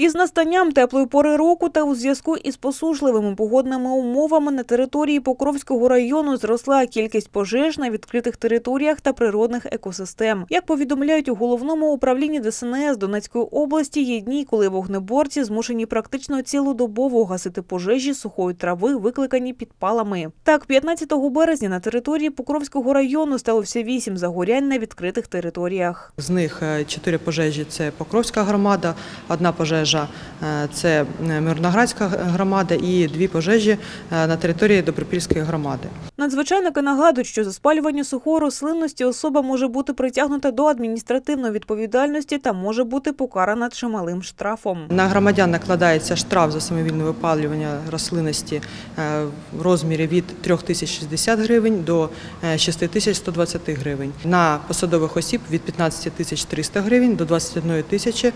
Із настанням теплої пори року та у зв'язку із посушливими погодними умовами на території Покровського району зросла кількість пожеж на відкритих територіях та природних екосистем. Як повідомляють у головному управлінні ДСНС Донецької області, є дні, коли вогнеборці змушені практично цілодобово гасити пожежі сухої трави, викликані підпалами. Так, 15 березня на території Покровського району сталося вісім загорянь на відкритих територіях. З них е, чотири пожежі це Покровська громада, одна пожежа е, це е, Мирноградська громада і дві пожежі е, на території Добропільської громади. Надзвичайники нагадують, що за спалювання сухої рослинності особа може бути притягнута до адміністративної відповідальності та може бути покарана чималим штрафом. На громадян накладається штраф за самовільне випалювання рослинності е, в розмірі від 3060 гривень до е, 6120 гривень. На посадових осіб від 15 тисяч 300 гривень до 21 тисячі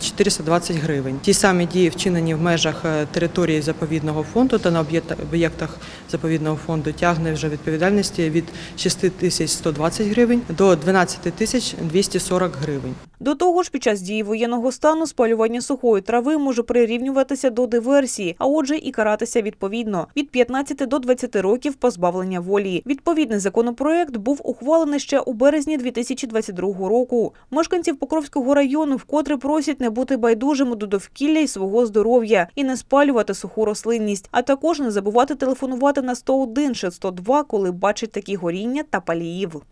420 гривень. Ті самі дії вчинені в межах е, території заповідного фонду та на об'єкта- об'єктах заповідного фонду тягне вже відповідальності від 6 тисяч 120 гривень до 12 тисяч 240 гривень. До того ж, під час дії воєнного стану спалювання сухої трави може прирівнюватися до диверсії, а отже і каратися відповідно від 15 до 20 років позбавлення волі. Відповідний законопроект був ухвалений ще у березні 2022 року. Мешканців Покровського району вкотре просять не бути байдужими до довкілля і свого здоров'я і не спалювати суху рослинність, а також не забувати телефонувати на 101 чи 102, коли бачать такі горіння та паліїв.